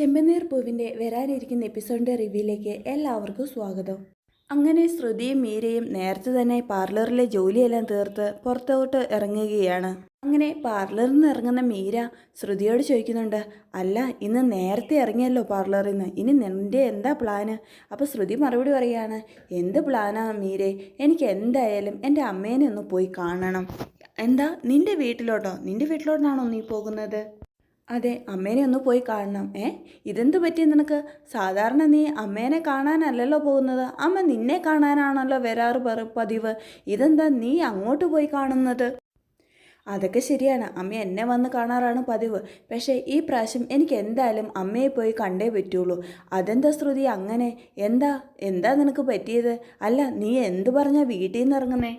ചെമ്പനീർ പൂവിന്റെ വരാനിരിക്കുന്ന എപ്പിസോഡിന്റെ റിവ്യൂയിലേക്ക് എല്ലാവർക്കും സ്വാഗതം. അങ്ങനെ ശ്രുതിയും മീരയും നേരത്തെ തന്നെ പാർലറിലെ ജോലിയെല്ലാം തീർത്ത് പുറത്തോട്ട് ഇറങ്ങുകയാണ്. അങ്ങനെ പാർലറിൽ നിന്ന് ഇറങ്ങുന്ന മീര ശ്രുതിയോട് ചോദിക്കുന്നുണ്ട് അല്ല ഇന്ന് നേരത്തെ ഇറങ്ങിയല്ലോ പാർലറിൽ നിന്ന്. ഇനി നിന്റെ എന്താ പ്ലാന്? അപ്പോൾ ശ്രുതി മറുപടി പറയുകയാണ് എന്ത് പ്ലാനാ മീരെ എനിക്ക് എന്തായാലും എന്റെ അമ്മേനെ ഒന്ന് പോയി കാണണം. എന്താ നിന്റെ വീട്ടിലോട്ടോ? നിന്റെ വീട്ടിലോട്ടാണോ നീ പോകുന്നത്? അതെ അമ്മേനെ ഒന്ന് പോയി കാണണം. ഏ? ഇതെന്ത് പറ്റി നിനക്ക്? സാധാരണ നീ അമ്മേനെ കാണാനല്ലല്ലോ പോകുന്നത്. അമ്മ നിന്നെ കാണാനാണല്ലോ വരാറ് പറ പതിവ്. ഇതെന്താ നീ അങ്ങോട്ട് പോയി കാണുന്നത്? അതൊക്കെ ശരിയാണ്. അമ്മ എന്നെ വന്ന് കാണാറാണ് പതിവ്. പക്ഷേ ഈ പ്രാവശ്യം എനിക്ക് എന്തായാലും അമ്മയെ പോയി കണ്ടേ പറ്റുള്ളൂ. അതെന്താ ശ്രുതി അങ്ങനെ? എന്താ? എന്താ നിനക്ക് പറ്റിയത്? അല്ല നീ എന്ത് പറഞ്ഞാ വീട്ടിൽ നിന്ന് ഇറങ്ങുന്നേ?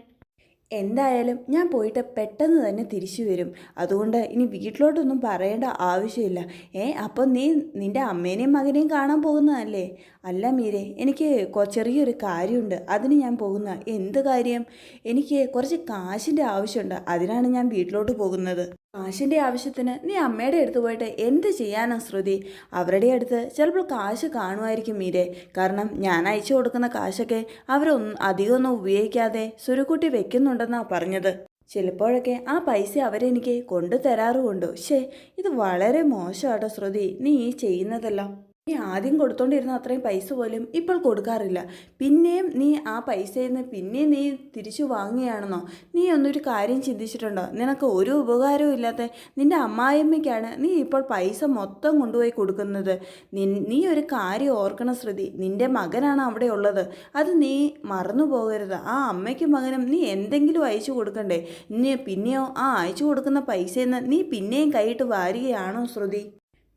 എന്തായാലും ഞാൻ പോയിട്ട് പെട്ടെന്ന് തന്നെ തിരിച്ചു വരും. അതുകൊണ്ട് ഇനി വീട്ടിലോട്ടൊന്നും പറയേണ്ട ആവശ്യമില്ല. ഏ അപ്പോൾ നീ നിന്റെ അമ്മേനെയും മകനെയും കാണാൻ പോകുന്നതല്ലേ? അല്ല മീരെ എനിക്ക് ചെറിയൊരു കാര്യമുണ്ട്. അതിന് ഞാൻ പോകുന്ന എന്ത് കാര്യം? എനിക്ക് കുറച്ച് കാശിന്റെ ആവശ്യമുണ്ട്. അതിനാണ് ഞാൻ വീട്ടിലോട്ട് പോകുന്നത്. കാശിന്റെ ആവശ്യത്തിന് നീ അമ്മയുടെ അടുത്ത് പോയിട്ട് എന്ത് ചെയ്യാനാ ശ്രുതി? അവരുടെ അടുത്ത് ചിലപ്പോൾ കാശ് കാണുമായിരിക്കും മീരെ. കാരണം ഞാൻ അയച്ചു കൊടുക്കുന്ന കാശൊക്കെ അവരൊന്നും അധികമൊന്നും ഉപയോഗിക്കാതെ സുരുക്കുട്ടി വെക്കുന്നുണ്ടെന്നാണ് പറഞ്ഞത്. ചിലപ്പോഴൊക്കെ ആ പൈസ അവരെനിക്ക് കൊണ്ടു തരാറുമുണ്ട് ശേ ഇത് വളരെ മോശമാട്ടോ ശ്രുതി. നീ ഈ ചെയ്യുന്നതെല്ലാം. നീ ആദ്യം കൊടുത്തോണ്ടിരുന്ന അത്രയും പൈസ പോലും ഇപ്പോൾ കൊടുക്കാറില്ല. പിന്നെയും നീ ആ പൈസയിൽ നിന്ന് പിന്നെയും നീ തിരിച്ചു വാങ്ങുകയാണെന്നോ? നീ ഒന്നൊരു കാര്യം ചിന്തിച്ചിട്ടുണ്ടോ? നിനക്ക് ഒരു ഉപകാരവും ഇല്ലാത്ത നിന്റെ അമ്മായിയമ്മയ്ക്കാണ് നീ ഇപ്പോൾ പൈസ മൊത്തം കൊണ്ടുപോയി കൊടുക്കുന്നത്. നീ ഒരു കാര്യം ഓർക്കണം ശ്രുതി. നിന്റെ മകനാണ് അവിടെ ഉള്ളത്. അത് നീ മറന്നു പോകരുത്. ആ അമ്മയ്ക്കും മകനും നീ എന്തെങ്കിലും അയച്ചു കൊടുക്കണ്ടേ? ഇനി പിന്നെയോ ആ അയച്ചു കൊടുക്കുന്ന പൈസയിൽ നിന്ന് നീ പിന്നെയും കൈയിട്ട് വാരുകയാണോ ശ്രുതി?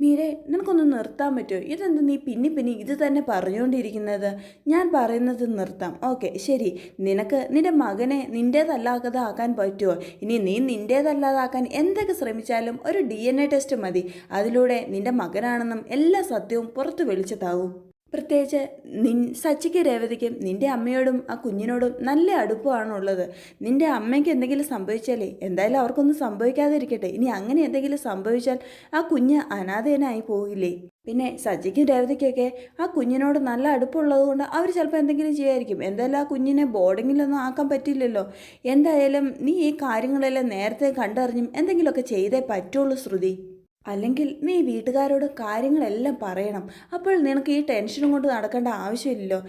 മീരെ നിനക്കൊന്ന് നിർത്താൻ പറ്റുമോ? ഇതെന്ത് നീ പിന്നി പിന്നി ഇത് തന്നെ പറഞ്ഞുകൊണ്ടിരിക്കുന്നത്? ഞാൻ പറയുന്നത് നിർത്താം. ഓക്കെ ശരി. നിനക്ക് നിന്റെ മകനെ നിന്റേതല്ലാതെ ആക്കാൻ പറ്റുമോ? ഇനി നീ നിന്റേതല്ലാതാക്കാൻ എന്തൊക്കെ ശ്രമിച്ചാലും ഒരു ഡി ടെസ്റ്റ് മതി. അതിലൂടെ നിന്റെ മകനാണെന്നും എല്ലാ സത്യവും പുറത്തു വെളിച്ചത്താവും പ്രത്യേകിച്ച് നിൻ സച്ചിക്ക് രേവതിക്കും നിന്റെ അമ്മയോടും ആ കുഞ്ഞിനോടും നല്ല അടുപ്പമാണുള്ളത് നിന്റെ അമ്മയ്ക്ക് എന്തെങ്കിലും സംഭവിച്ചാലേ എന്തായാലും അവർക്കൊന്നും സംഭവിക്കാതിരിക്കട്ടെ. ഇനി അങ്ങനെ എന്തെങ്കിലും സംഭവിച്ചാൽ ആ കുഞ്ഞ് അനാഥേനായി പോകില്ലേ? പിന്നെ സജിക്കും രേവതിക്കൊക്കെ ആ കുഞ്ഞിനോട് നല്ല അടുപ്പമുള്ളത് കൊണ്ട് അവർ ചിലപ്പോൾ എന്തെങ്കിലും ചെയ്യായിരിക്കും. എന്തായാലും ആ കുഞ്ഞിനെ ബോർഡിങ്ങിലൊന്നും ആക്കാൻ പറ്റില്ലല്ലോ. എന്തായാലും നീ ഈ കാര്യങ്ങളെല്ലാം നേരത്തെ കണ്ടറിഞ്ഞും എന്തെങ്കിലുമൊക്കെ ചെയ്തേ പറ്റുള്ളൂ ശ്രുതി. അല്ലെങ്കിൽ നീ വീട്ടുകാരോട് കാര്യങ്ങളെല്ലാം പറയണം. അപ്പോൾ നിനക്ക് ഈ ടെൻഷനും കൊണ്ട് നടക്കേണ്ട ആവശ്യമില്ലല്ലോ.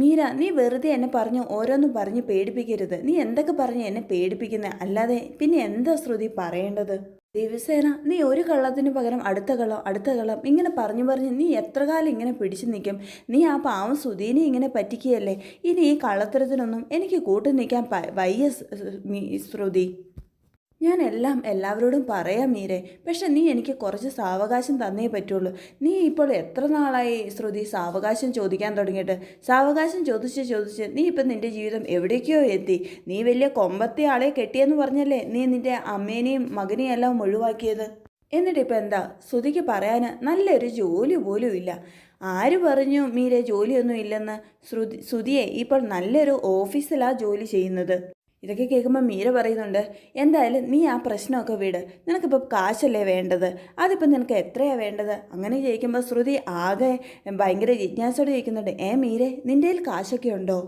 മീര നീ വെറുതെ എന്നെ പറഞ്ഞ് ഓരോന്നും പറഞ്ഞ് പേടിപ്പിക്കരുത്. നീ എന്തൊക്കെ പറഞ്ഞ് എന്നെ പേടിപ്പിക്കുന്നത് അല്ലാതെ പിന്നെ എന്താ ശ്രുതി പറയേണ്ടത്? ദിവസേന നീ ഒരു കള്ളത്തിന് പകരം അടുത്ത കള്ളം അടുത്ത കള്ളം ഇങ്ങനെ പറഞ്ഞു പറഞ്ഞ് നീ എത്ര കാലം ഇങ്ങനെ പിടിച്ചു നിൽക്കും നീ ആ പാവം സുധീനെ ഇങ്ങനെ പറ്റിക്കുകയല്ലേ? ഇനി ഈ കള്ളത്തരത്തിനൊന്നും എനിക്ക് കൂട്ടു നിൽക്കാൻ വയ്യ ശ്രുതി. ഞാൻ എല്ലാം എല്ലാവരോടും പറയാം മീരെ. പക്ഷെ നീ എനിക്ക് കുറച്ച് സാവകാശം തന്നേ പറ്റുള്ളൂ. നീ ഇപ്പോൾ എത്ര നാളായി ശ്രുതി സാവകാശം ചോദിക്കാൻ തുടങ്ങിയിട്ട്? സാവകാശം ചോദിച്ച് ചോദിച്ച് നീ ഇപ്പം നിന്റെ ജീവിതം എവിടേക്കോ എത്തി. നീ വലിയ കൊമ്പത്തെ ആളെ കെട്ടിയെന്ന് പറഞ്ഞല്ലേ നീ നിന്റെ അമ്മേനെയും മകനെയും എല്ലാം ഒഴിവാക്കിയത്? എന്നിട്ട് ഇപ്പം എന്താ? ശ്രുതിക്ക് പറയാൻ നല്ലൊരു ജോലി പോലും ഇല്ല. ആര് പറഞ്ഞു മീരെ ജോലിയൊന്നും ഇല്ലെന്ന്? ശ്രുതി ശ്രുതിയെ ഇപ്പോൾ നല്ലൊരു ഓഫീസിലാണ് ജോലി ചെയ്യുന്നത്. ഇതൊക്കെ കേൾക്കുമ്പോൾ മീര പറയുന്നുണ്ട് എന്തായാലും നീ ആ പ്രശ്നമൊക്കെ വിട്. നിനക്കിപ്പോൾ കാശല്ലേ വേണ്ടത്? അതിപ്പോൾ നിനക്ക് എത്രയാണ് വേണ്ടത്? അങ്ങനെ ചോദിക്കുമ്പോൾ ശ്രുതി ആകെ ഭയങ്കര ജിജ്ഞാസയോടെ ചോദിക്കുന്നുണ്ട് ഏ മീരെ നിന്റെ കയ്യിൽ കാശൊക്കെ ഉണ്ടോ?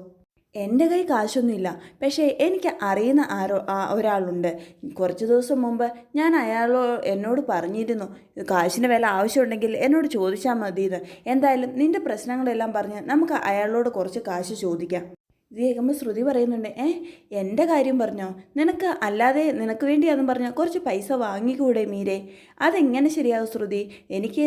എന്റെ കൈ കാശൊന്നുമില്ല. പക്ഷേ എനിക്ക് അറിയുന്ന ആരോ ഒരാളുണ്ട്. കുറച്ച് ദിവസം മുമ്പ് ഞാൻ അയാളോ എന്നോട് പറഞ്ഞിരുന്നു കാശിന് വില ആവശ്യമുണ്ടെങ്കിൽ എന്നോട് ചോദിച്ചാൽ മതിയെന്ന്. എന്തായാലും നിന്റെ പ്രശ്നങ്ങളെല്ലാം പറഞ്ഞ് നമുക്ക് അയാളോട് കുറച്ച് കാശ് ചോദിക്കാം. കേൾക്കുമ്പോൾ ശ്രുതി പറയുന്നുണ്ട് ഏ എന്റെ കാര്യം പറഞ്ഞോ? നിനക്ക് അല്ലാതെ നിനക്ക് വേണ്ടിയാണെന്ന് പറഞ്ഞാൽ കുറച്ച് പൈസ വാങ്ങിക്കൂടെ മീരെ? അതെങ്ങനെ ശരിയാവും ശ്രുതി? എനിക്ക്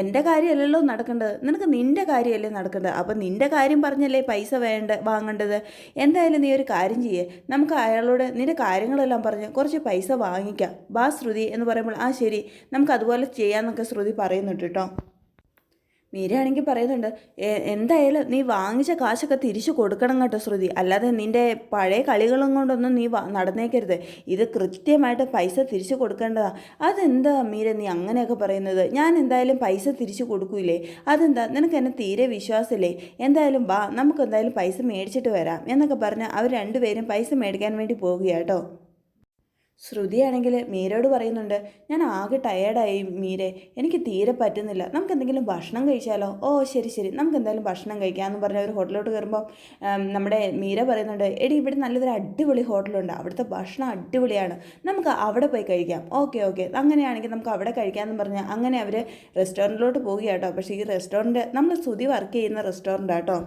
എന്റെ കാര്യമല്ലല്ലോ നടക്കേണ്ടത്. നിനക്ക് നിന്റെ കാര്യമല്ലേ നടക്കേണ്ടത്. അപ്പം നിന്റെ കാര്യം പറഞ്ഞല്ലേ പൈസ വേണ്ട വാങ്ങേണ്ടത്? എന്തായാലും നീ ഒരു കാര്യം ചെയ്യേ. നമുക്ക് അയാളോട് നിന്റെ കാര്യങ്ങളെല്ലാം പറഞ്ഞ് കുറച്ച് പൈസ വാങ്ങിക്കാം. ബാ ശ്രുതി എന്ന് പറയുമ്പോൾ ആ ശരി. നമുക്ക് അതുപോലെ ചെയ്യാമെന്നൊക്കെ ശ്രുതി പറയുന്നുണ്ട് കേട്ടോ. മീരയാണെങ്കിൽ പറയുന്നുണ്ട് എന്തായാലും നീ വാങ്ങിച്ച കാശൊക്കെ തിരിച്ചു കൊടുക്കണം കേട്ടോ ശ്രുതി. അല്ലാതെ നിന്റെ പഴയ കളികളും കൊണ്ടൊന്നും നീ നടന്നേക്കരുത്. ഇത് കൃത്യമായിട്ട് പൈസ തിരിച്ചു കൊടുക്കേണ്ടതാ. അതെന്താ മീര നീ അങ്ങനെയൊക്കെ പറയുന്നത്? ഞാൻ എന്തായാലും പൈസ തിരിച്ചു കൊടുക്കൂലേ? അതെന്താ? നിനക്ക് എന്നെ തീരെ വിശ്വാസമില്ലേ? എന്തായാലും വാ നമുക്ക് എന്തായാലും പൈസ മേടിച്ചിട്ട് വരാം എന്നൊക്കെ പറഞ്ഞ് അവർ രണ്ടുപേരും പൈസ മേടിക്കാൻ വേണ്ടി പോകുക കേട്ടോ. ശ്രുതിയാണെങ്കിൽ മീരയോട് പറയുന്നുണ്ട് ഞാൻ ആകെ ടയേർഡായി മീരെ എനിക്ക് തീരെ പറ്റുന്നില്ല. നമുക്ക് എന്തെങ്കിലും ഭക്ഷണം കഴിച്ചാലോ? ഓ ശരി ശരി. നമുക്ക് എന്തായാലും ഭക്ഷണം കഴിക്കാം എന്ന് പറഞ്ഞ ഒരു ഹോട്ടലിലോട്ട് കയറുമ്പോൾ നമ്മുടെ മീര പറയുന്നുണ്ട് എടി ഇവിടെ നല്ലൊരു അടിപൊളി ഹോട്ടലുണ്ട്. അവിടുത്തെ ഭക്ഷണം അടിപൊളിയാണ്. നമുക്ക് അവിടെ പോയി കഴിക്കാം. Okay okay. അങ്ങനെയാണെങ്കിൽ നമുക്ക് അവിടെ കഴിക്കാമെന്ന് പറഞ്ഞാൽ അങ്ങനെ അവർ റെസ്റ്റോറന്റിലോട്ട് പോവുകയാട്ടോ. പക്ഷേ ഈ റെസ്റ്റോറന്റ് നമ്മൾ ശ്രുതി വർക്ക് ചെയ്യുന്ന റെസ്റ്റോറന്റ് ആട്ടോ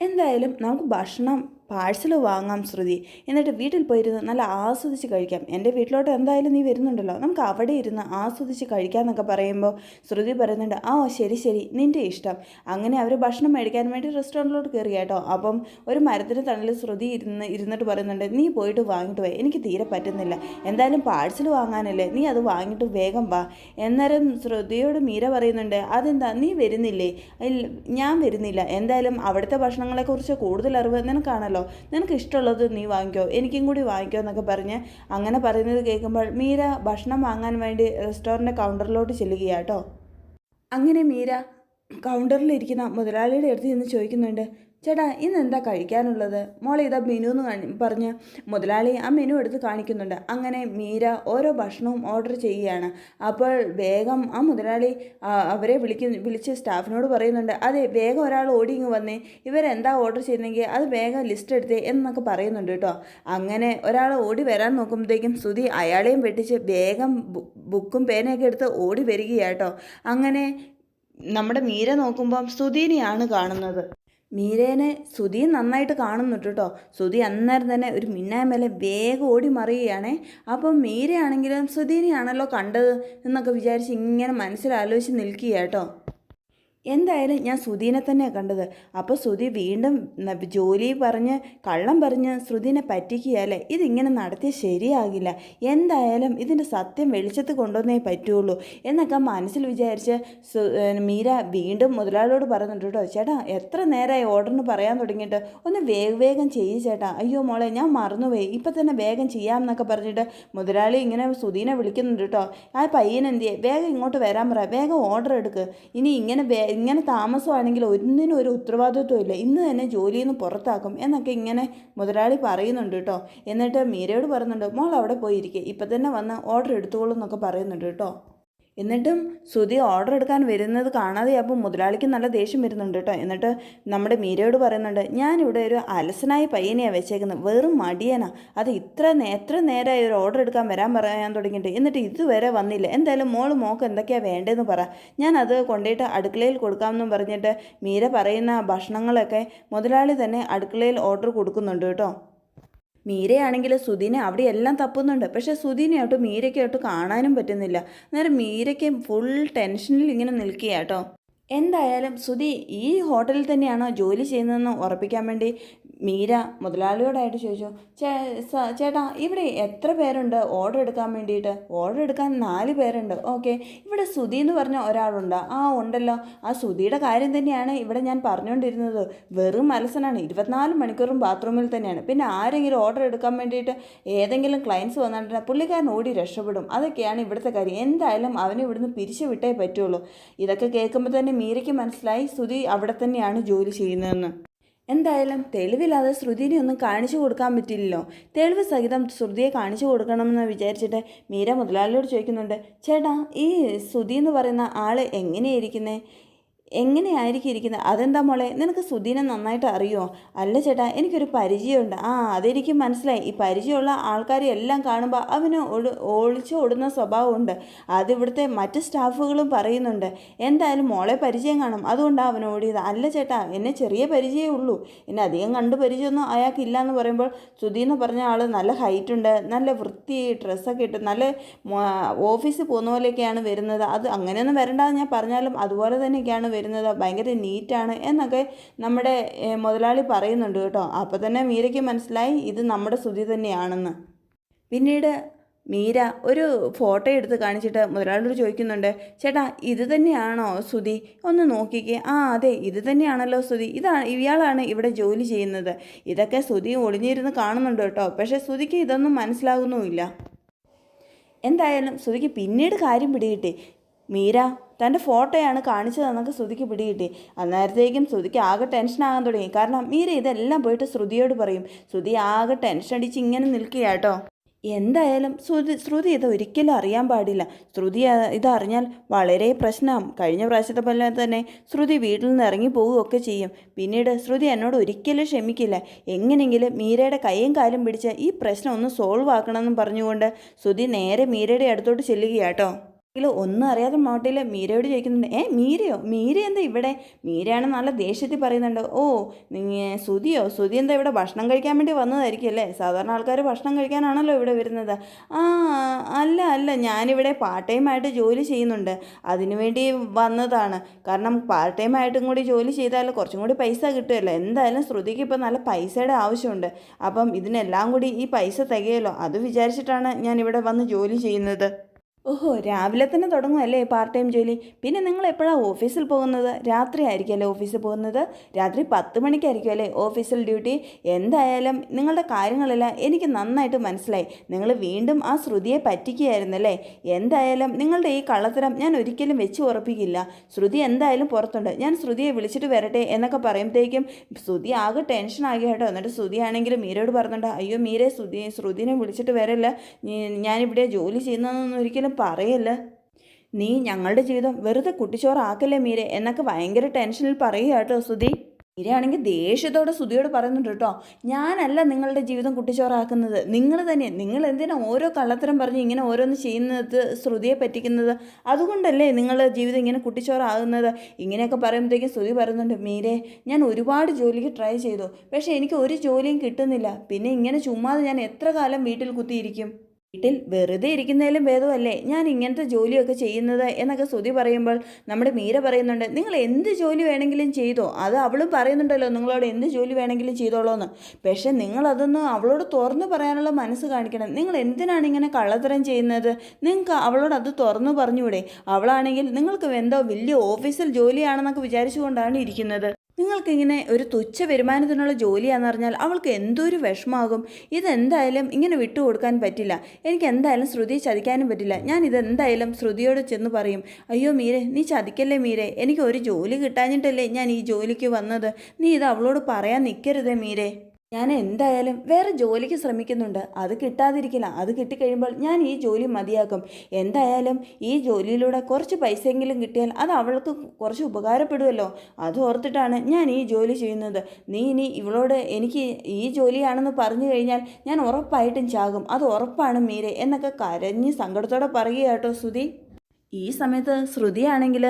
എന്തായാലും നമുക്ക് ഭക്ഷണം പാഴ്സൽ വാങ്ങാം ശ്രുതി. എന്നിട്ട് വീട്ടിൽ പോയിരുന്ന് നല്ല ആസ്വദിച്ച് കഴിക്കാം. എന്റെ വീട്ടിലോട്ട് എന്തായാലും നീ വരുന്നുണ്ടല്ലോ. നമുക്ക് അവിടെ ഇരുന്ന് ആസ്വദിച്ച് കഴിക്കാം എന്നൊക്കെ പറയുമ്പോൾ ശ്രുതി പറയുന്നുണ്ട് ആ ശരി ശരി. നിന്റെ ഇഷ്ടം. അങ്ങനെ അവർ ഭക്ഷണം മേടിക്കാൻ വേണ്ടി റെസ്റ്റോറന്റിലോട്ട് കയറി കേട്ടോ. അപ്പം ഒരു മരത്തിന് തണലിൽ ശ്രുതി ഇരുന്ന് ഇരുന്നിട്ട് പറയുന്നുണ്ട് നീ പോയിട്ട് വാങ്ങിട്ട് പോയി എനിക്ക് തീരെ പറ്റുന്നില്ല. എന്തായാലും പാഴ്സൽ വാങ്ങാനല്ലേ? നീ അത് വാങ്ങിയിട്ട് വേഗം വാ. എന്നേരം ശ്രുതിയോട് മീര പറയുന്നുണ്ട് അതെന്താ? നീ വരുന്നില്ലേ? ഞാൻ വരുന്നില്ല. എന്തായാലും അവിടുത്തെ ഭക്ഷണങ്ങളെക്കുറിച്ച് കൂടുതൽ അറിവ് നിനക്കാണല്ലോ. നിനക്ക് ഇഷ്ടമുള്ളത് നീ വാങ്ങിക്കോ എനിക്കും കൂടി വാങ്ങിക്കോ എന്നൊക്കെ പറഞ്ഞ് അങ്ങനെ പറയുന്നത് കേൾക്കുമ്പോൾ മീര ഭക്ഷണം വാങ്ങാൻ വേണ്ടി റെസ്റ്റോറന്റ് കൗണ്ടറിലോട്ട് ചെല്ലുകയാട്ടോ അങ്ങനെ മീര കൗണ്ടറിലിരിക്കുന്ന മുതലാളിയുടെ അടുത്ത് നിന്ന് ചോദിക്കുന്നുണ്ട് ചേട്ടാ ഇന്ന് എന്താ കഴിക്കാനുള്ളത്? മോളെ ഇതാ മെനു എന്ന് പറഞ്ഞ് മുതലാളി ആ മെനു എടുത്ത് കാണിക്കുന്നുണ്ട്. അങ്ങനെ മീര ഓരോ ഭക്ഷണവും ഓർഡർ ചെയ്യുകയാണ്. അപ്പോൾ വേഗം ആ മുതലാളി അവരെ വിളിക്കുന്ന വിളിച്ച് സ്റ്റാഫിനോട് പറയുന്നുണ്ട്. അതെ വേഗം ഒരാൾ ഓടി ഇങ്ങ് വന്നേ. ഇവരെന്താ ഓർഡർ ചെയ്യുന്നെങ്കിൽ അത് വേഗം ലിസ്റ്റ് എടുത്തേ എന്നൊക്കെ പറയുന്നുണ്ട് കേട്ടോ. അങ്ങനെ ഒരാൾ ഓടി വരാൻ നോക്കുമ്പോഴത്തേക്കും സ്തുതി അയാളെയും വെട്ടിച്ച് വേഗം ബുക്കും പേനയൊക്കെ എടുത്ത് ഓടി വരികയാട്ടോ അങ്ങനെ നമ്മുടെ മീര നോക്കുമ്പം സുധീനെയാണ് കാണുന്നത്. മീരേനെ സുധി നന്നായിട്ട് കാണുന്നുണ്ട് കേട്ടോ. സുധി അന്നേരം തന്നെ ഒരു മിന്നായ്മ വേഗം ഓടി മറിയുകയാണേ. അപ്പം മീരയാണെങ്കിലും സുധീനെയാണല്ലോ കണ്ടത് എന്നൊക്കെ വിചാരിച്ച് ഇങ്ങനെ മനസ്സിലാലോചിച്ച് നിൽക്കുക കേട്ടോ. എന്തായാലും ഞാൻ സുധീനെ തന്നെ കണ്ടത്. അപ്പോൾ സുധി വീണ്ടും ജോലി പറഞ്ഞ് കള്ളം പറഞ്ഞ് ശ്രുതിനെ പറ്റിക്കുകയല്ലേ ഇതിങ്ങനെ നടത്തിയ ശരിയാകില്ല. എന്തായാലും ഇതിന്റെ സത്യം വെളിച്ചത്ത് കൊണ്ടുവന്നേ പറ്റുള്ളൂ. എന്നൊക്കെ മനസ്സിൽ വിചാരിച്ച് മീര വീണ്ടും മുതലാളിയോട് പറഞ്ഞിട്ട് കേട്ടോ ചേട്ടാ എത്ര നേരമായി ഓർഡറിന് പറയാൻ തുടങ്ങിയിട്ട്? ഒന്ന് വേഗ വേഗം ചെയ്യ് ചേട്ടാ. അയ്യോ മോളെ ഞാൻ മറന്നുപോയി. ഇപ്പം തന്നെ വേഗം ചെയ്യാം എന്നൊക്കെ പറഞ്ഞിട്ട് മുതലാളി ഇങ്ങനെ സുധീനെ വിളിക്കുന്നുണ്ട് കേട്ടോ. ആ പയ്യൻ എന്തിയെ വേഗം ഇങ്ങോട്ട് വരാൻ പറ. വേഗം ഓർഡർ എടുക്കുക ഇനി ഇങ്ങനെ ഇങ്ങനെ താമസമാണെങ്കിൽ ഒന്നിനും ഒരു ഉത്തരവാദിത്വം ഇല്ല. ഇന്ന് തന്നെ ജോലിയിൽ നിന്ന് പുറത്താക്കും എന്നൊക്കെ ഇങ്ങനെ മുതലാളി പറയുന്നുണ്ട് കേട്ടോ. എന്നിട്ട് മീരയോട് പറയുന്നുണ്ട് മോൾ അവിടെ പോയിരിക്കുക ഇപ്പം തന്നെ വന്ന് ഓർഡർ എടുത്തോളൂ എന്നൊക്കെ പറയുന്നുണ്ട് കേട്ടോ. എന്നിട്ടും ശ്രുതി ഓർഡർ എടുക്കാൻ വരുന്നത് കാണാതെ അപ്പോൾ മുതലാളിക്ക് നല്ല ദേഷ്യം വരുന്നുണ്ട് കേട്ടോ. എന്നിട്ട് നമ്മുടെ മീരയോട് പറയുന്നുണ്ട് ഞാനിവിടെ ഒരു അലസനായ പയ്യനെയാണ് വെച്ചേക്കുന്നത്. വെറും മടിയനാ. അത് ഇത്ര എത്ര നേരമായി ഒരു ഓർഡർ എടുക്കാൻ വരാൻ പറയാൻ തുടങ്ങിയിട്ട്. എന്നിട്ട് ഇതുവരെ വന്നില്ല. എന്തായാലും മോൾ മോക്ക് എന്തൊക്കെയാണ് വേണ്ടതെന്ന് പറ. ഞാൻ അത് കൊണ്ടുപോയിട്ട് അടുക്കളയിൽ കൊടുക്കാമെന്നും പറഞ്ഞിട്ട് മീര പറയുന്ന ഭക്ഷണങ്ങളൊക്കെ മുതലാളി തന്നെ അടുക്കളയിൽ ഓർഡർ കൊടുക്കുന്നുണ്ട് കേട്ടോ. മീരയാണെങ്കിൽ സുധീനെ അവിടെ എല്ലാം തപ്പുന്നുണ്ട്. പക്ഷേ സുധീനെയായിട്ട് മീരയ്ക്കായിട്ട് കാണാനും പറ്റുന്നില്ല. അന്നേരം മീരയ്ക്ക് ഫുൾ ടെൻഷനിൽ ഇങ്ങനെ നിൽക്കുക കേട്ടോ എന്തായാലും സുധി ഈ ഹോട്ടലിൽ തന്നെയാണോ ജോലി ചെയ്യുന്നതെന്ന് ഉറപ്പിക്കാൻ വേണ്ടി മീര മുതലാളിയോടായിട്ട് ചോദിച്ചു ചേ ചേട്ടാ ഇവിടെ എത്ര പേരുണ്ട്? ഓർഡർ എടുക്കാൻ വേണ്ടിയിട്ട്. ഓർഡർ എടുക്കാൻ നാല് പേരുണ്ട്. ഓക്കെ ഇവിടെ സുധി എന്ന് പറഞ്ഞ ഒരാളുണ്ട്. ആ ഉണ്ടല്ലോ. ആ സുധിയുടെ കാര്യം തന്നെയാണ് ഇവിടെ ഞാൻ പറഞ്ഞുകൊണ്ടിരുന്നത്. വെറും മലസനാണ് ഇരുപത്തിനാല് മണിക്കൂറും ബാത്റൂമിൽ തന്നെയാണ്. പിന്നെ ആരെങ്കിലും ഓർഡർ എടുക്കാൻ വേണ്ടിയിട്ട് ഏതെങ്കിലും ക്ലയൻസ് വന്നിട്ടുണ്ടെങ്കിൽ പുള്ളിക്കാരൻ ഓടി രക്ഷപ്പെടും. അതൊക്കെയാണ് ഇവിടുത്തെ കാര്യം. എന്തായാലും അവനെ ഇവിടുന്ന് പിരിച്ചു വിട്ടേ പറ്റുള്ളൂ. ഇതൊക്കെ കേൾക്കുമ്പോൾ തന്നെ മീരയ്ക്ക് മനസ്സിലായി. സുധി അവിടെ തന്നെയാണ് ജോലി ചെയ്യുന്നതെന്ന്. എന്തായാലും തെളിവില്ലാതെ ശ്രുതിനെ ഒന്നും കാണിച്ചു കൊടുക്കാൻ പറ്റില്ലല്ലോ. തെളിവ് സഹിതം ശ്രുതിയെ കാണിച്ചു കൊടുക്കണമെന്ന് വിചാരിച്ചിട്ട് മീര മുതലാളിയോട് ചോദിക്കുന്നുണ്ട് ചേട്ടാ ഈ ശ്രുതി എന്ന് പറയുന്ന ആൾ എങ്ങനെയായിരിക്കുന്നേ എങ്ങനെയായിരിക്കും ഇരിക്കുന്നത്? അതെന്താ മോളെ? നിനക്ക് സുധീനെ നന്നായിട്ട് അറിയോ? അല്ല ചേട്ടാ എനിക്കൊരു പരിചയമുണ്ട്. ആ അതെനിക്ക് മനസ്സിലായി. ഈ പരിചയമുള്ള ആൾക്കാരെ എല്ലാം കാണുമ്പോൾ അവന് ഒളി ഒളിച്ച് ഓടുന്ന സ്വഭാവമുണ്ട്. അതിവിടുത്തെ മറ്റ് സ്റ്റാഫുകളും പറയുന്നുണ്ട്. എന്തായാലും മോളെ പരിചയം കാണും. അതുകൊണ്ടാണ് അവൻ ഓടിയത്. അല്ല ചേട്ടാ എന്നെ ചെറിയ പരിചയമേ ഉള്ളൂ. എന്നെ അധികം കണ്ട് പരിചയമൊന്നും അയാൾക്കില്ല എന്ന് പറയുമ്പോൾ സുധീന്ന് പറഞ്ഞ ആൾ നല്ല ഹൈറ്റ് ഉണ്ട് നല്ല വൃത്തി ഡ്രസ്സൊക്കെ ഇട്ട് നല്ല ഓഫീസിൽ പോകുന്ന പോലെയൊക്കെയാണ് വരുന്നത്. അത് അങ്ങനെയൊന്നും വരണ്ടെന്ന് ഞാൻ പറഞ്ഞാലും അതുപോലെ തന്നെയൊക്കെയാണ് വരുന്നത് ഭയങ്കര നീറ്റാണ് എന്നൊക്കെ നമ്മുടെ മുതലാളി പറയുന്നുണ്ട് കേട്ടോ. അപ്പോൾ തന്നെ മീരയ്ക്ക് മനസ്സിലായി ഇത് നമ്മുടെ ശ്രുതി തന്നെയാണെന്ന്. പിന്നീട് മീര ഒരു ഫോട്ടോ എടുത്ത് കാണിച്ചിട്ട് മുതലാളിയോട് ചോദിക്കുന്നുണ്ട് ചേട്ടാ ഇത് തന്നെയാണോ സുധി ഒന്ന് നോക്കിക്കേ. ആ അതെ ഇത് തന്നെയാണല്ലോ സുധി ഇതാണ് ഇയാളാണ് ഇവിടെ ജോലി ചെയ്യുന്നത്. ഇതൊക്കെ സുധി ഒളിഞ്ഞിരുന്ന് കാണുന്നുണ്ട് കേട്ടോ. പക്ഷേ സുധിക്ക് ഇതൊന്നും മനസ്സിലാകുന്നുമില്ല എന്തായാലും സുധിക്ക് പിന്നീട് കാര്യം പിടികിട്ടി. മീര തന്റെ ഫോട്ടോയാണ് കാണിച്ചതെന്നൊക്കെ ശ്രുതിക്ക് പിടികിട്ടി. അന്നേരത്തേക്കും ശ്രുതിക്ക് ആകെ ടെൻഷനാകാൻ തുടങ്ങി. കാരണം മീര ഇതെല്ലാം പോയിട്ട് ശ്രുതിയോട് പറയും ശ്രുതി ആകെ ടെൻഷൻ അടിച്ച് ഇങ്ങനെ നിൽക്കുകയാട്ടോ എന്തായാലും ശ്രുതി ശ്രുതി ഇത് ഒരിക്കലും അറിയാൻ പാടില്ല. ശ്രുതി ഇതറിഞ്ഞാൽ വളരെ പ്രശ്നമാകും കഴിഞ്ഞ പ്രാവശ്യത്തെ പോലെ തന്നെ ശ്രുതി വീട്ടിൽ നിന്ന് ഇറങ്ങി പോവുകയൊക്കെ ചെയ്യും. പിന്നീട് ശ്രുതി എന്നോട് ഒരിക്കലും ക്ഷമിക്കില്ല. എങ്ങനെയെങ്കിലും മീരയുടെ കൈയും കാലും പിടിച്ച് ഈ പ്രശ്നം ഒന്ന് സോൾവ് ആക്കണമെന്നും പറഞ്ഞുകൊണ്ട് ശ്രുതി നേരെ മീരയുടെ അടുത്തോട്ട് ചെല്ലുകയാട്ടോ എങ്കിലും ഒന്നും അറിയാതെ മോട്ടയിൽ മീരയോട് ചോദിക്കുന്നുണ്ട്. ഏ മീരയോ? മീര എന്താ ഇവിടെ? മീരയാണ് നല്ല ദേഷ്യത്തിൽ പറയുന്നുണ്ട്. ഓ നിങ്ങ സുതിയോ സുതി എന്താ ഇവിടെ ഭക്ഷണം കഴിക്കാൻ വേണ്ടി വന്നതായിരിക്കും അല്ലേ? സാധാരണ ആൾക്കാർ ഭക്ഷണം കഴിക്കാനാണല്ലോ ഇവിടെ വരുന്നത്. ആ അല്ല അല്ല ഞാനിവിടെ പാർട്ട് ടൈമായിട്ട് ജോലി ചെയ്യുന്നുണ്ട്. അതിനുവേണ്ടി വന്നതാണ്. കാരണം പാർട്ട് ടൈം ആയിട്ടും കൂടി ജോലി ചെയ്താൽ കുറച്ചും കൂടി പൈസ കിട്ടുമല്ലോ എന്തായാലും ശ്രുതിക്ക് ഇപ്പോൾ നല്ല പൈസയുടെ ആവശ്യമുണ്ട്. അപ്പം ഇതിനെല്ലാം കൂടി ഈ പൈസ തികയല്ലോ? അത് വിചാരിച്ചിട്ടാണ് ഞാൻ ഇവിടെ വന്ന് ജോലി ചെയ്യുന്നത്. ഓഹോ രാവിലെ തന്നെ തുടങ്ങുമല്ലേ പാർട്ട് ടൈം ജോലി? പിന്നെ നിങ്ങൾ എപ്പോഴാണ് ഓഫീസിൽ പോകുന്നത്? രാത്രി ആയിരിക്കുമല്ലേ ഓഫീസിൽ പോകുന്നത്? രാത്രി പത്ത് മണിക്കായിരിക്കും അല്ലേ ഓഫീസിൽ ഡ്യൂട്ടി എന്തായാലും നിങ്ങളുടെ കാര്യങ്ങളെല്ലാം എനിക്ക് നന്നായിട്ട് മനസ്സിലായി. നിങ്ങൾ വീണ്ടും ആ ശ്രുതിയെ പറ്റിക്കുകയായിരുന്നല്ലേ എന്തായാലും നിങ്ങളുടെ ഈ കള്ളത്തരം ഞാൻ ഒരിക്കലും വെച്ച് ഉറപ്പിക്കില്ല. ശ്രുതി എന്തായാലും പുറത്തുണ്ട്. ഞാൻ ശ്രുതിയെ വിളിച്ചിട്ട് വരട്ടെ എന്നൊക്കെ പറയുമ്പോഴത്തേക്കും ശ്രുതി ആകെ ടെൻഷൻ ആകെ കേട്ടോ. എന്നിട്ട് ശ്രുതിയാണെങ്കിലും മീരയോട് പറഞ്ഞിട്ടുണ്ട് അയ്യോ മീരെ ശ്രുതി ശ്രുതിനെ വിളിച്ചിട്ട് വരല്ല. ഞാനിവിടെ ജോലി ചെയ്യുന്നതെന്നൊന്നും ഒരിക്കലും പറയല്ല? നീ ഞങ്ങളുടെ ജീവിതം വെറുതെ കുട്ടിച്ചോറാക്കല്ലേ മീരെ? എന്നൊക്കെ ഭയങ്കര ടെൻഷനിൽ പറയുക കേട്ടോ സുധി. മീരയാണെങ്കിൽ ദേഷ്യത്തോടെ സുധിയോട് പറയുന്നുണ്ട് കേട്ടോ ഞാനല്ല നിങ്ങളുടെ ജീവിതം കുട്ടിച്ചോറാക്കുന്നത്. നിങ്ങൾ തന്നെ നിങ്ങൾ എന്തിനാ ഓരോ കള്ളത്തരം പറഞ്ഞ് ഇങ്ങനെ ഓരോന്ന് ചെയ്യുന്നത് ശ്രുതിയെ പറ്റിക്കുന്നത്? അതുകൊണ്ടല്ലേ നിങ്ങളുടെ ജീവിതം ഇങ്ങനെ കുട്ടിച്ചോറാകുന്നത്? ഇങ്ങനെയൊക്കെ പറയുമ്പോഴത്തേക്കും ശ്രുതി പറയുന്നുണ്ട് മീരെ ഞാൻ ഒരുപാട് ജോലിക്ക് ട്രൈ ചെയ്തു. പക്ഷേ എനിക്ക് ഒരു ജോലിയും കിട്ടുന്നില്ല. പിന്നെ ഇങ്ങനെ ചുമ്മാതെ ഞാൻ എത്ര കാലം വീട്ടിൽ കുത്തിയിരിക്കും? വീട്ടിൽ വെറുതെ ഇരിക്കുന്നതിലും ഭേദമല്ലേ? ഞാൻ ഇങ്ങനത്തെ ജോലിയൊക്കെ ചെയ്യുന്നത് എന്നൊക്കെ ശ്രുതി പറയുമ്പോൾ നമ്മുടെ മീര പറയുന്നുണ്ട് നിങ്ങൾ എന്ത് ജോലി വേണമെങ്കിലും ചെയ്തോ? അത് അവളും പറയുന്നുണ്ടല്ലോ നിങ്ങളോട് എന്ത് ജോലി വേണമെങ്കിലും ചെയ്തോളൂ എന്ന് പക്ഷെ നിങ്ങളതൊന്ന് അവളോട് തുറന്നു പറയാനുള്ള മനസ്സ് കാണിക്കണം. നിങ്ങൾ എന്തിനാണ് ഇങ്ങനെ കള്ളത്തരം ചെയ്യുന്നത്? നിങ്ങൾക്ക് അവളോട് അത് തുറന്നു പറഞ്ഞുകൂടെ? അവളാണെങ്കിൽ നിങ്ങൾക്ക് എന്തോ വലിയ ഓഫീസിൽ ജോലിയാണെന്നൊക്കെ വിചാരിച്ചുകൊണ്ടാണ് ഇരിക്കുന്നത്. നിങ്ങൾക്കിങ്ങനെ ഒരു തുച്ഛ വരുമാനത്തിനുള്ള ജോലിയാണെന്ന് പറഞ്ഞാൽ അവൾക്ക് എന്തൊരു വിഷമാകും ഇതെന്തായാലും ഇങ്ങനെ വിട്ടുകൊടുക്കാൻ പറ്റില്ല. എനിക്ക് എന്തായാലും ശ്രുതിയെ ചതിക്കാനും പറ്റില്ല. ഞാൻ ഇതെന്തായാലും ശ്രുതിയോട് ചെന്ന് പറയും. അയ്യോ മീരെ നീ ചതിക്കല്ലേ മീരെ? എനിക്ക് ഒരു ജോലി കിട്ടാഞ്ഞിട്ടല്ലേ ഞാൻ ഈ ജോലിക്ക് വന്നത്? നീ ഇത് അവളോട് പറയാൻ നിൽക്കരുതേ മീരെ. ഞാൻ എന്തായാലും വേറെ ജോലിക്ക് ശ്രമിക്കുന്നുണ്ട്. അത് കിട്ടാതിരിക്കില്ല. അത് കിട്ടിക്കഴിയുമ്പോൾ ഞാൻ ഈ ജോലി മതിയാക്കും. എന്തായാലും ഈ ജോലിയിലൂടെ കുറച്ച് പൈസയെങ്കിലും കിട്ടിയാൽ അത് അവൾക്ക് കുറച്ച് ഉപകാരപ്പെടുമല്ലോ അത് ഓർത്തിട്ടാണ് ഞാൻ ഈ ജോലി ചെയ്യുന്നത്. നീ ഇനി ഇവളോട് എനിക്ക് ഈ ജോലിയാണെന്ന് പറഞ്ഞു കഴിഞ്ഞാൽ ഞാൻ ഉറപ്പായിട്ടും ചാകും. അത് ഉറപ്പാണ് മീരെ എന്നൊക്കെ കരഞ്ഞ് സങ്കടത്തോടെ പറയുക കേട്ടോ ശ്രുതി. ഈ സമയത്ത് ശ്രുതിയാണെങ്കിൽ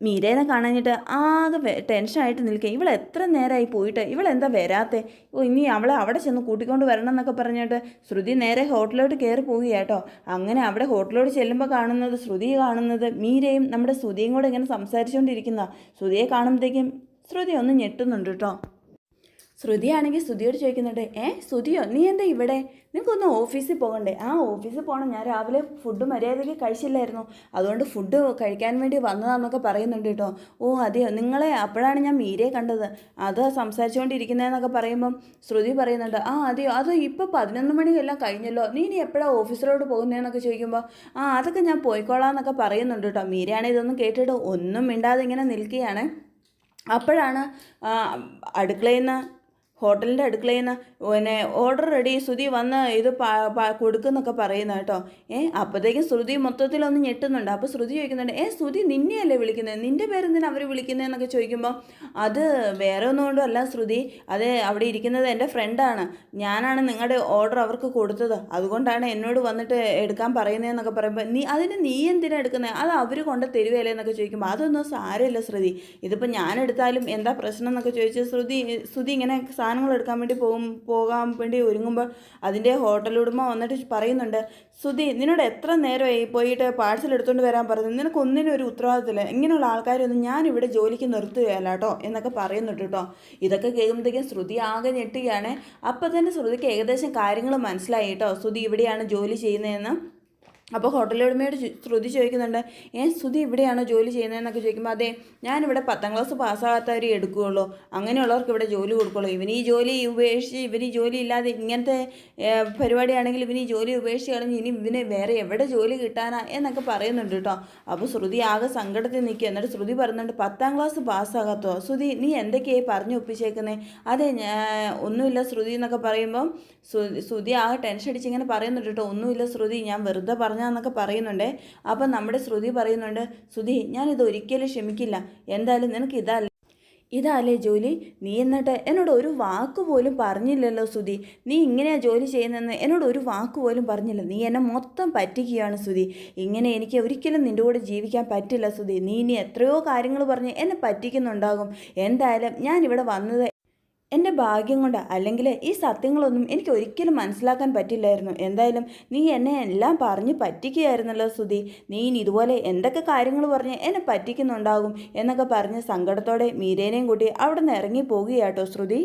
മീരേനെ കാണാഞ്ഞിട്ട് ആകെ ടെൻഷനായിട്ട് നിൽക്കുക ഇവൾ എത്ര നേരമായി പോയിട്ട്? ഇവളെന്താ വരാത്തേ? ഓ ഇനി അവളെ അവിടെ ചെന്ന് കൂട്ടിക്കൊണ്ട് വരണം എന്നൊക്കെ പറഞ്ഞിട്ട് ശ്രുതി നേരെ ഹോട്ടലിലോട്ട് കയറി പോവുകയാട്ടോ അങ്ങനെ അവിടെ ഹോട്ടലിലോട്ട് ചെല്ലുമ്പോൾ കാണുന്നത് ശ്രുതി കാണുന്നത് മീരയും നമ്മുടെ ശ്രുതിയും കൂടെ ഇങ്ങനെ സംസാരിച്ചുകൊണ്ടിരിക്കുന്ന ശ്രുതിയെ കാണുമ്പോഴത്തേക്കും ശ്രുതി ഒന്ന് ഞെട്ടുന്നുണ്ട് കേട്ടോ ശ്രുതിയാണെങ്കിൽ ശ്രുതിയോട് ചോദിക്കുന്നുണ്ട് ഏ ശ്രുതിയോ നീ എന്താ ഇവിടെ? നിനക്കൊന്ന് ഓഫീസിൽ പോകണ്ടേ? ആ ഓഫീസിൽ പോകണം ഞാൻ രാവിലെ ഫുഡ് മര്യാദയ്ക്ക് കഴിച്ചില്ലായിരുന്നു. അതുകൊണ്ട് ഫുഡ് കഴിക്കാൻ വേണ്ടി വന്നതാന്നൊക്കെ പറയുന്നുണ്ട് കേട്ടോ. ഓ അതെയോ? നിങ്ങളെ അപ്പോഴാണ് ഞാൻ മീരയെ കണ്ടത്. അത് സംസാരിച്ചുകൊണ്ടിരിക്കുന്നതെന്നൊക്കെ പറയുമ്പം ശ്രുതി പറയുന്നുണ്ട് ആ അതെയോ? അത് ഇപ്പോൾ പതിനൊന്ന് മണിയെല്ലാം കഴിഞ്ഞല്ലോ. നീ ഇനി എപ്പോഴാണ് ഓഫീസിലോട്ട് പോകുന്നതെന്നൊക്കെ ചോദിക്കുമ്പോൾ ആ അതൊക്കെ ഞാൻ പോയിക്കോളാം എന്നൊക്കെ പറയുന്നുണ്ട് കേട്ടോ. മീരയാണെങ്കിൽ ഇതൊന്നും കേട്ടിട്ട് ഒന്നും മിണ്ടാതെ ഇങ്ങനെ നിൽക്കുകയാണ്. അപ്പോഴാണ് അടുക്കളയിൽ നിന്ന് ഹോട്ടലിന്റെ അടുക്കളയിൽ നിന്ന് പിന്നെ ഓർഡർ റെഡി ശ്രുതി വന്ന് ഇത് കൊടുക്കുന്നൊക്കെ പറയുന്ന കേട്ടോ. ഏ അപ്പോഴത്തേക്കും ശ്രുതി മൊത്തത്തിലൊന്ന് ഞെട്ടുന്നുണ്ട്. അപ്പോൾ ശ്രുതി ചോദിക്കുന്നുണ്ട് ഏ ശ്രുതി നിന്നെയല്ലേ വിളിക്കുന്നത് നിന്റെ പേരെന്തിനാണ് അവർ വിളിക്കുന്നതെന്നൊക്കെ ചോദിക്കുമ്പോൾ അത് വേറെ ഒന്നുകൊണ്ടും അല്ല ശ്രുതി. അത് അവിടെ ഇരിക്കുന്നത് എന്റെ ഫ്രണ്ടാണ് ഞാനാണ് നിങ്ങളുടെ ഓർഡർ അവർക്ക് കൊടുത്തത്. അതുകൊണ്ടാണ് എന്നോട് വന്നിട്ട് എടുക്കാൻ പറയുന്നതെന്നൊക്കെ പറയുമ്പോൾ നീ അതിന് നീ എന്തിനാണ് എടുക്കുന്നത് അത് അവർ കൊണ്ട് തരുവല്ലേ എന്നൊക്കെ ചോദിക്കുമ്പോൾ അതൊന്നും സാരമില്ല ശ്രുതി. ഇതിപ്പോൾ ഞാനെടുത്താലും എന്താ പ്രശ്നം എന്നൊക്കെ ചോദിച്ച് ശ്രുതി ശ്രുതി ഇങ്ങനെ സാധനങ്ങൾ എടുക്കാൻ വേണ്ടി പോകും പോകാൻ വേണ്ടി ഒരുങ്ങുമ്പോൾ അതിന്റെ ഹോട്ടൽ ഉടമ വന്നിട്ട് പറയുന്നുണ്ട് സുധി നിന്നോട് എത്ര നേരമായി പോയിട്ട് പാഴ്സൽ എടുത്തുകൊണ്ട് വരാൻ പറഞ്ഞു നിനക്ക് ഒന്നിനും ഒരു ഉത്തരവാദിത്തമില്ല. ഇങ്ങനെയുള്ള ആൾക്കാരൊന്നും ഞാൻ ഇവിടെ ജോലിക്ക് നിർത്തുകയല്ല കേട്ടോ എന്നൊക്കെ പറയുന്നുണ്ട് കേട്ടോ ഇതൊക്കെ കേൾക്കുമ്പോഴത്തേക്കും ശ്രുതി ആകെ ഞെട്ടുകയാണ്. അപ്പം തന്നെ ശ്രുതിക്ക് ഏകദേശം കാര്യങ്ങൾ മനസ്സിലായി കേട്ടോ ശ്രുതി ഇവിടെയാണ് ജോലി ചെയ്യുന്നതെന്ന് അപ്പോൾ ഹോട്ടലുടമയോട് ഉടമയോട് ശ്രുതി ചോദിക്കുന്നുണ്ട് ഏ ശ്രുതി ഇവിടെയാണോ ജോലി ചെയ്യുന്നതെന്നൊക്കെ ചോദിക്കുമ്പോൾ അതെ ഞാനിവിടെ പത്താം ക്ലാസ് പാസ്സാകാത്തവരെ എടുക്കുകയുള്ളൂ അങ്ങനെയുള്ളവർക്ക് ഇവിടെ ജോലി കൊടുക്കുള്ളൂ. ഇവന് ഈ ജോലി ഉപേക്ഷിച്ച് ഇവന് ജോലി ഇല്ലാതെ ഇങ്ങനത്തെ പരിപാടിയാണെങ്കിൽ ഇവന് ഈ ജോലി കളഞ്ഞ് ഇനി ഇവന് വേറെ എവിടെ ജോലി കിട്ടാനാ? എന്നൊക്കെ പറയുന്നുണ്ട് കേട്ടോ. അപ്പോൾ ശ്രുതി ആകെ സങ്കടത്തിൽ നിൽക്കുക. എന്നിട്ട് ശ്രുതി പറയുന്നുണ്ട് പത്താം ക്ലാസ് പാസ്സാകാത്തോ ശ്രുതി നീ എന്തൊക്കെയായി പറഞ്ഞു ഒപ്പിച്ചേക്കുന്നത് അതെ ഒന്നുമില്ല ശ്രുതി എന്നൊക്കെ പറയുമ്പം ശ്രു- ശ്രുതി ആകെ ടെൻഷൻ അടിച്ച് ഇങ്ങനെ പറയുന്നുണ്ട് കേട്ടോ. ഒന്നുമില്ല ശ്രുതി ഞാൻ വെറുതെ പറഞ്ഞാന്നൊക്കെ പറയുന്നുണ്ടേ. അപ്പം നമ്മുടെ ശ്രുതി പറയുന്നുണ്ട് ശ്രുതി ഞാനിത് ഒരിക്കലും ക്ഷമിക്കില്ല. എന്തായാലും നിനക്ക് ഇതല്ല ഇതല്ലേ ജോലി? നീ എന്നിട്ട് എന്നോട് ഒരു വാക്ക് പോലും പറഞ്ഞില്ലല്ലോ സുധി. നീ ഇങ്ങനെയാണ് ജോലി ചെയ്യുന്നതെന്ന് എന്നോട് ഒരു വാക്ക് പോലും പറഞ്ഞില്ല. നീ എന്നെ മൊത്തം പറ്റിക്കുകയാണ് സുധി. ഇങ്ങനെ എനിക്ക് ഒരിക്കലും നിന്റെ കൂടെ ജീവിക്കാൻ പറ്റില്ല സുധി. നീ ഇനി എത്രയോ കാര്യങ്ങൾ പറഞ്ഞ് എന്നെ പറ്റിക്കുന്നുണ്ടാകും. എന്തായാലും ഞാനിവിടെ വന്നത് എന്റെ ഭാഗ്യം കൊണ്ട് അല്ലെങ്കിൽ ഈ സത്യങ്ങളൊന്നും എനിക്ക് ഒരിക്കലും മനസ്സിലാക്കാൻ പറ്റില്ലായിരുന്നു. എന്തായാലും നീ എന്നെ എല്ലാം പറഞ്ഞ് പറ്റിക്കുകയായിരുന്നല്ലോ സുധി. നീ ഇനി ഇതുപോലെ എന്തൊക്കെ കാര്യങ്ങൾ പറഞ്ഞ് എന്നെ പറ്റിക്കുന്നുണ്ടാകും എന്നൊക്കെ പറഞ്ഞ് സങ്കടത്തോടെ മീരേനെയും കൂട്ടി അവിടെ നിന്ന് ഇറങ്ങി പോകുകയാട്ടോ ശ്രുതി